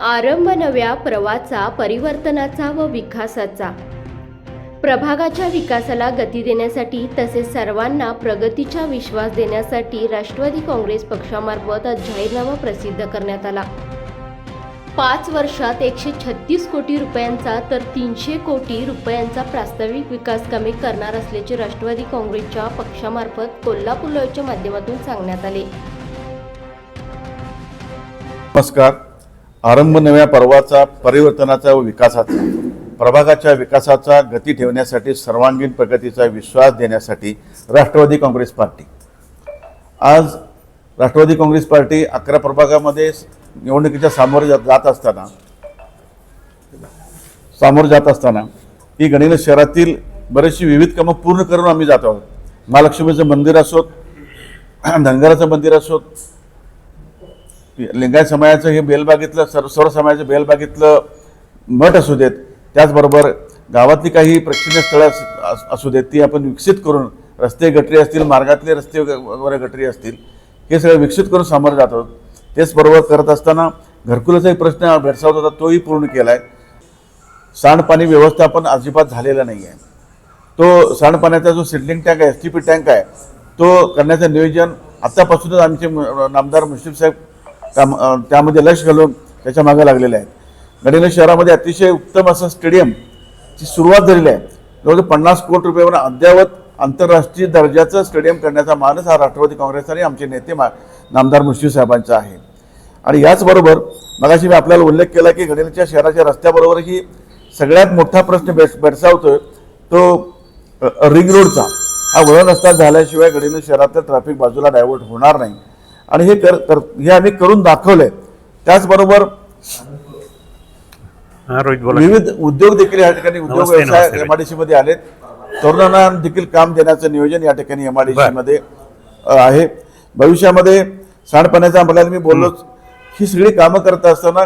आरंभ नव्या प्रवाचा परिवर्तनाचा व विकासाचा. प्रभागाच्या विकासाला गती देण्यासाठी तसेच सर्वांना प्रगतीचा विश्वास देण्यासाठी राष्ट्रवादी काँग्रेस पक्षामार्फत जाहीरनामा प्रसिद्ध करण्यात आला. पाच वर्षात एकशे छत्तीस कोटी रुपयांचा तर तीनशे कोटी रुपयांचा प्रास्ताविक विकास कमी करणार असल्याचे राष्ट्रवादी काँग्रेसच्या पक्षामार्फत कोल्हापूर माध्यमातून सांगण्यात आले. नमस्कार. आरंभ नव्या पर्वाचा परिवर्तनाचा व विकासाचा प्रभागाच्या विकासाचा गती ठेवण्यासाठी सर्वांगीण प्रगतीचा विश्वास देण्यासाठी राष्ट्रवादी काँग्रेस पार्टी. आज राष्ट्रवादी काँग्रेस पार्टी अकरा प्रभागामध्ये निवडणुकीच्या सामोरं जात जात असताना सामोरं जात असताना ही गणित शहरातील बरेचशी विविध कामं पूर्ण करून आम्ही जात आहोत. महालक्ष्मीचं मंदिर असोत धनगराचं मंदिर असोत लिंगायत समाजाचं हे बेलबागेतलं सर्व सर्व समाजाचं बेलबागेतलं मठ असू देत त्याचबरोबर गावातली काही प्रेक्षणीय स्थळं अस- असू देत ती आपण विकसित करून रस्ते गटरी असतील मार्गातले रस्ते वगैरे गटरी असतील हे सगळं विकसित करून सामोरं जात आहोत. तेच बरोबर करत असताना घरकुलाचाही प्रश्न भेडसावत होता तोही पूर्ण केला आहे सांडपाणी व्यवस्थापन अजिबात झालेलं नाही आहे तो सांडपाण्याचा जो सिडलिंग टँक आहे एस टी पी टँक आहे तो करण्याचं नियोजन आत्तापासूनच आमचे नामदार मुश्रीफ साहेब त्या त्यामध्ये लक्ष घालून त्याच्यामागे लागलेले आहेत. गडिंग्लज शहरामध्ये अतिशय उत्तम असं स्टेडियमची सुरुवात झालेली आहे. जवळजवळ पन्नास कोटी रुपयावर अद्ययावत आंतरराष्ट्रीय दर्जाचं स्टेडियम करण्याचा मानस हा राष्ट्रवादी काँग्रेस आणि आमचे नेते मा नामदार मुश्रीफ साहेबांचा आहे. आणि याचबरोबर मगाशी मी आपल्याला उल्लेख केला की गडिंग्लजच्या शहराच्या रस्त्याबरोबरही सगळ्यात मोठा प्रश्न बेस बेडसावतो तो रिंग रोडचा. हा वळण रस्ता झाल्याशिवाय गडिंग्लज शहरातलं ट्रॅफिक बाजूला डायव्हर्ट होणार नाही. आणि हे कर कर हे आम्ही करून दाखवलंय. त्याचबरोबर विविध उद्योग देखील या ठिकाणी उद्योग व्यवसाय. एमआयडीसी मध्ये आलेत. तरुणांना देखील काम देण्याचं नियोजन या ठिकाणी एमआयडीसी मध्ये आहे. भविष्यामध्ये सांडपाण्याचा आपल्याला मी बोललोच ही सगळी कामं करत असताना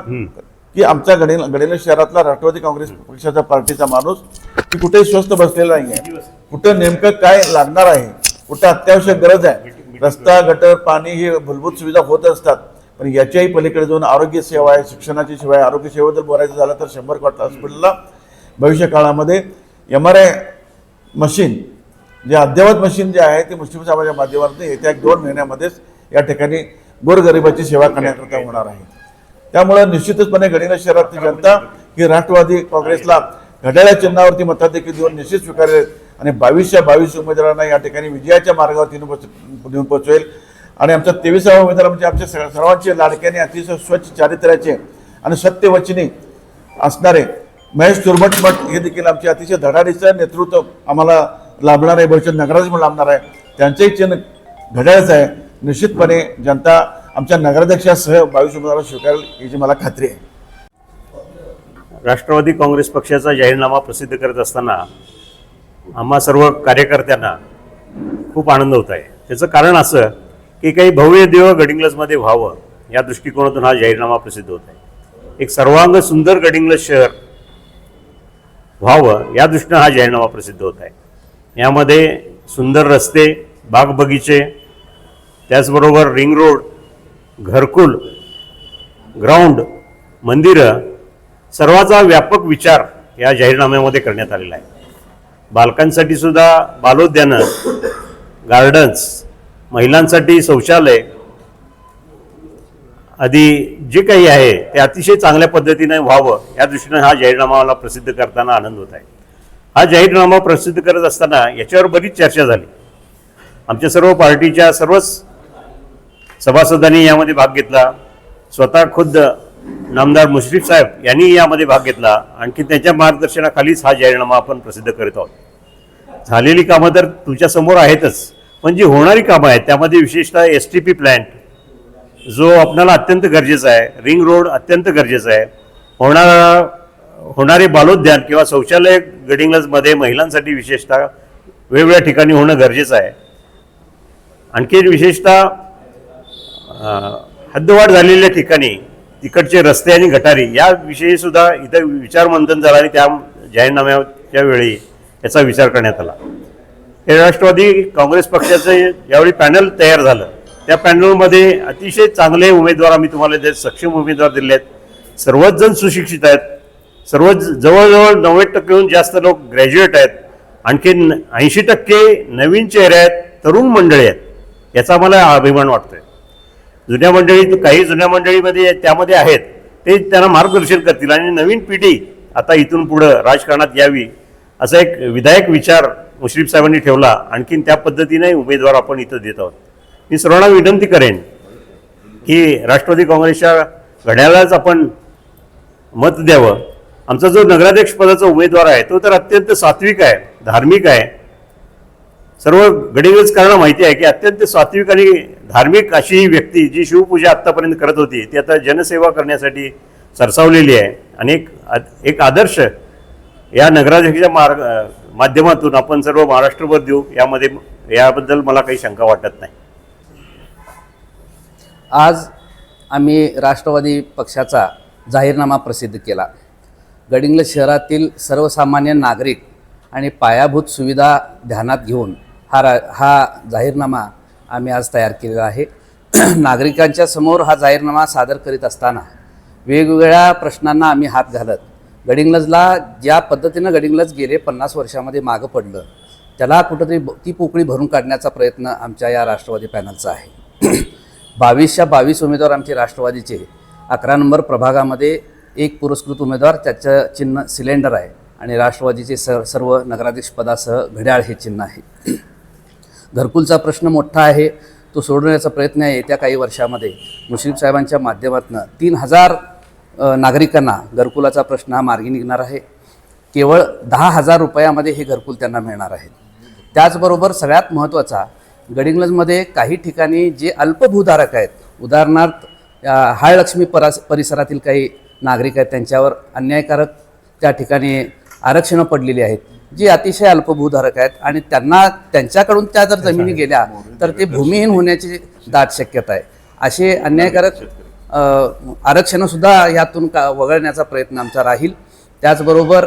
की आमच्या गडिंग्लज शहरातला राष्ट्रवादी काँग्रेस पक्षाचा पार्टीचा माणूस की कुठेही स्वस्त बसलेला नाही आहे कुठं नेमकं काय लागणार आहे कुठं अत्यावश्यक गरज आहे रस्ता गटर पाणी ही मूलभूत सुविधा होत असतात. पण याच्याही पलीकडे जाऊन आरोग्य सेवा आहे शिक्षणाची सेवा आहे आरोग्य सेवेबद्दल बोलायचं झालं तर शंभर कोटी हॉस्पिटलला भविष्य काळामध्ये एम आर आय मशीन जे अद्ययावत मशीन जे आहे ते मुस्लिम समाजाच्या माध्यमातून येत्या एक दोन महिन्यामध्येच या ठिकाणी गोरगरिबाची सेवा करण्याकरता होणार आहे. त्यामुळे निश्चितचपणे गडिंग्लज शहरातली जनता ही राष्ट्रवादी काँग्रेसला घड्याळ्या चिन्हावरती मताधिक्य देऊन निश्चित स्वीकारेल. आणि बावीसच्या बावीस उमेदवारांना या ठिकाणी विजयाच्या मार्गावरती नेऊन पोच- पोचवेल. आणि आमचा तेवीसावा उमेदवार म्हणजे आमच्या सर्वांचे लाडक्याने अतिशय स्वच्छ चारित्र्याचे आणि सत्यवचनी असणारे महेश तुरमटमठ हे देखील आमचे अतिशय धडाडीचं नेतृत्व आम्हाला लाभणार आहे. भविष्यात नगराज म्हणून लाभणार आहे. त्यांचंही चिन्ह घड्याळच आहे. निश्चितपणे जनता आमच्या नगराध्यक्षासह बावीस उमेदवार स्वीकारेल याची मला खात्री आहे. राष्ट्रवादी काँग्रेस पक्षाचा जाहीरनामा प्रसिद्ध करत असताना आम्हा सर्व कार्यकर्त्यांना खूप आनंद होत आहे. त्याचं कारण असं की काही भव्य देव गडिंग्लजमध्ये व्हावं या दृष्टिकोनातून हा जाहीरनामा प्रसिद्ध होत आहे. एक सर्वांग सुंदर गडिंग्लज शहर व्हावं या दृष्टीनं हा जाहीरनामा प्रसिद्ध होत आहे. यामध्ये सुंदर रस्ते बागबगीचे त्याचबरोबर रिंग रोड घरकुल ग्राउंड मंदिरं सर्वाचा व्यापक विचार या जाहीरनाम्यामध्ये करण्यात आलेला आहे. बालकांसाठी सुद्धा बालोद्यानं गार्डन्स महिलांसाठी शौचालय आधी जे काही आहे ते अतिशय चांगल्या पद्धतीने व्हावं या दृष्टीनं हा जाहीरनामा मला प्रसिद्ध करताना आनंद होत आहे. हा जाहीरनामा प्रसिद्ध करत असताना याच्यावर बरीच चर्चा झाली. आमच्या सर्व पार्टीच्या सर्वच सभासदांनी यामध्ये भाग घेतला. स्वतः खुद्द नामदार मुश्रीफ साहेब यांनी यामध्ये भाग घेतला. आणखी त्यांच्या मार्गदर्शनाखालीच हा जाहीरनामा आपण प्रसिद्ध करीत आहोत. झालेली कामं तर तुमच्यासमोर आहेतच. पण जी होणारी कामं आहेत त्यामध्ये विशेषतः एस टी पी प्लॅन्ट जो आपणाला अत्यंत गरजेचा आहे रिंग रोड अत्यंत गरजेचा आहे. होणारा होणारे बालोद्यान किंवा शौचालय गडिंगलजमध्ये महिलांसाठी विशेषतः वेगवेगळ्या ठिकाणी होणं गरजेचं आहे. आणखी विशेषतः हद्दवाढ झालेल्या ठिकाणी तिकडचे रस्ते आणि गटारी याविषयीसुद्धा इथं विचारमंथन झालं आणि त्या जाहीरनाम्याच्या वेळी याचा विचार करण्यात आला. हे राष्ट्रवादी काँग्रेस पक्षाचं यावेळी पॅनल तयार झालं. त्या पॅनलमध्ये अतिशय चांगले उमेदवार आम्ही तुम्हाला देत सक्षम उमेदवार दिले आहेत. सर्वच जण सुशिक्षित आहेत. सर्व जवळजवळ नव्वद टक्केहून जास्त लोक ग्रॅज्युएट आहेत. आणखी ऐंशी टक्के नवीन चेहरे आहेत तरुण मंडळी आहेत. याचा मला अभिमान वाटतोय. जुन्या मंडळी काही जुन्या मंडळीमध्ये त्यामध्ये आहेत. ते त्यांना मार्गदर्शन करतील आणि नवीन पिढी आता इथून पुढं राजकारणात यावी असा एक विधायक विचार मुश्रीफ साहेबांनी ठेवला. आणखीन त्या पद्धतीने उमेदवार आपण इथं देत आहोत. मी सर्वांना विनंती करेन की राष्ट्रवादी काँग्रेसच्या घड्यालाच आपण मत द्यावं. आमचा जो नगराध्यक्ष पदाचा उमेदवार आहे तो तर अत्यंत सात्विक आहे धार्मिक आहे. सर्व गडिंगजकारांना माहिती आहे की अत्यंत सात्विक आणि धार्मिक अशी ही व्यक्ती जी शिवपूजा आत्तापर्यंत करत होती ती आता जनसेवा करण्यासाठी सरसावलेली आहे. आणि एक एक आदर्श या नगराध्यक्षाच्या मार्ग माध्यमातून आपण सर्व महाराष्ट्रभर देऊ. यामध्ये याबद्दल मला काही शंका वाटत नाही. आज आम्ही राष्ट्रवादी पक्षाचा जाहीरनामा प्रसिद्ध केला. गडिंग्लज शहरातील सर्वसामान्य नागरिक आणि पायाभूत सुविधा ध्यानात घेऊन हा रा हा जाहीरनामा आम्ही आज तयार केलेला आहे. नागरिकांच्या समोर हा जाहीरनामा सादर करीत असताना वेगवेगळ्या प्रश्नांना आम्ही हात घालत गडिंग्लजला ज्या पद्धतीनं गडिंग्लज गेले पन्नास वर्षामध्ये मागं पडलं त्याला कुठंतरी ती पोकळी भरून काढण्याचा प्रयत्न आमच्या या राष्ट्रवादी पॅनलचा आहे. बावीसच्या बावीस उमेदवार आमचे राष्ट्रवादीचे अकरा नंबर प्रभागामध्ये एक पुरस्कृत उमेदवार त्याचं चिन्ह सिलेंडर आहे आणि राष्ट्रवादीचे स सर्व नगराध्यक्षपदासह घड्याळ हे चिन्ह आहे. घरकुलचा प्रश्न मोठा आहे तो सोडवण्याचा प्रयत्न आहे. येत्या काही वर्षामध्ये मुश्रीफ साहेबांच्या माध्यमातून तीन हजार नागरिकांना घरकुलाचा प्रश्न हा मार्गी निघणार आहे. केवळ दहा हजार रुपयामध्ये हे घरकुल त्यांना मिळणार आहे. त्याचबरोबर सगळ्यात महत्त्वाचा गडिंग्लजमध्ये काही ठिकाणी जे अल्पभूधारक आहेत उदाहरणार्थ हाळलक्ष्मी परास परिसरातील काही नागरिक आहेत त्यांच्यावर अन्यायकारक त्या ठिकाणी आरक्षणं पडलेली आहेत. जी अतिशय अल्पभूधारक आहेत आणि त्यांना त्यांच्याकडून त्या जर जमिनी गेल्या तर ते भूमिहीन होण्याची दाट शक्यता आहे. असे अन्यायकारक आरक्षणंसुद्धा यातून का वगळण्याचा प्रयत्न आमचा राहील. त्याचबरोबर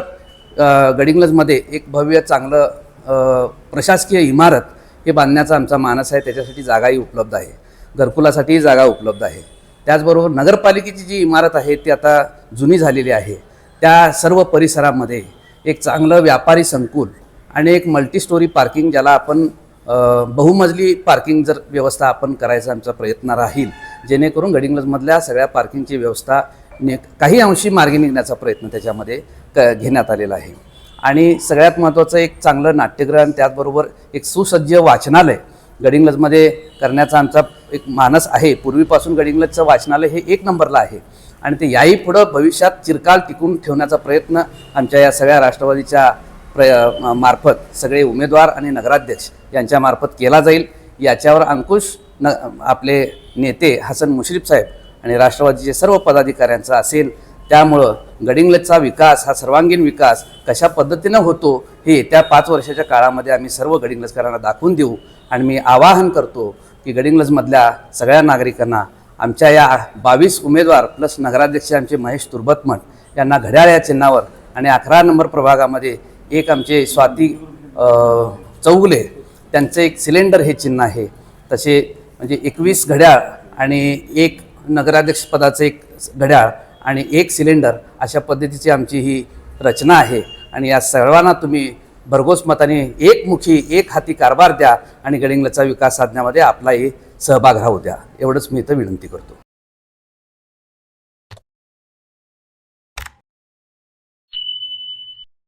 गडिंग्लजमध्ये एक भव्य चांगलं प्रशासकीय इमारत हे बांधण्याचा आमचा मानस आहे. त्याच्यासाठी जागाही उपलब्ध आहे. घरकुलासाठीही जागा उपलब्ध आहे. त्याचबरोबर नगरपालिकेची जी इमारत आहे ती आता जुनी झालेली आहे. त्या सर्व परिसरामध्ये एक चांगलं व्यापारी संकुल आणि एक मल्टी स्टोरी पार्किंग ज्याला आपण बहुमजली पार्किंग जर व्यवस्था आपण करायचा आमचा प्रयत्न राहील जेणेकरून गडिंग्लजमधल्या सगळ्या पार्किंगची व्यवस्था ने काही अंशी मार्गी निघण्याचा प्रयत्न त्याच्यामध्ये क घेण्यात आलेला आहे. आणि सगळ्यात महत्त्वाचं एक चांगलं नाट्यगृह आणि त्याचबरोबर एक सुसज्ज वाचनालय गडिंग्लजमध्ये करण्याचा आमचा एक मानस आहे. पूर्वीपासून गडिंग्लजचं वाचनालय हे एक नंबरला आहे. आणि ते याही पुढं भविष्यात चिरकाल टिकून ठेवण्याचा प्रयत्न आमच्या या सगळ्या राष्ट्रवादीच्या प्र मार्फत सगळे उमेदवार आणि नगराध्यक्ष यांच्यामार्फत केला जाईल. याच्यावर अंकुश न आपले नेते हसन मुश्रीफ साहेब आणि राष्ट्रवादीचे सर्व पदाधिकाऱ्यांचा असेल त्यामुळं गडिंग्लजचा विकास हा सर्वांगीण विकास कशा पद्धतीनं होतो हे त्या पाच वर्षाच्या काळामध्ये आम्ही सर्व गडिंग्लजकरांना दाखवून देऊ आणि मी आवाहन करतो की गडिंग्लजमधल्या सगळ्या नागरिकांना आमच्या या बावीस उमेदवार प्लस नगराध्यक्ष आमचे महेश तुर्बतमठ यांना घड्याळ या चिन्हावर आणि अकरा नंबर प्रभागामध्ये एक आमचे स्वाती चौगुले त्यांचं एक सिलेंडर हे चिन्ह आहे. तसे म्हणजे एकवीस घड्याळ आणि एक नगराध्यक्षपदाचं एक घड्याळ आणि एक सिलेंडर अशा पद्धतीची आमची ही रचना आहे. आणि या सर्वांना तुम्ही भरघोस मताने एकमुखी एक हाती कारभार द्या आणि गडिंग्लजचा विकास साधण्यामध्ये आपलाही सहभाग राहू द्या. एवढंच मी इथं विनंती करतो.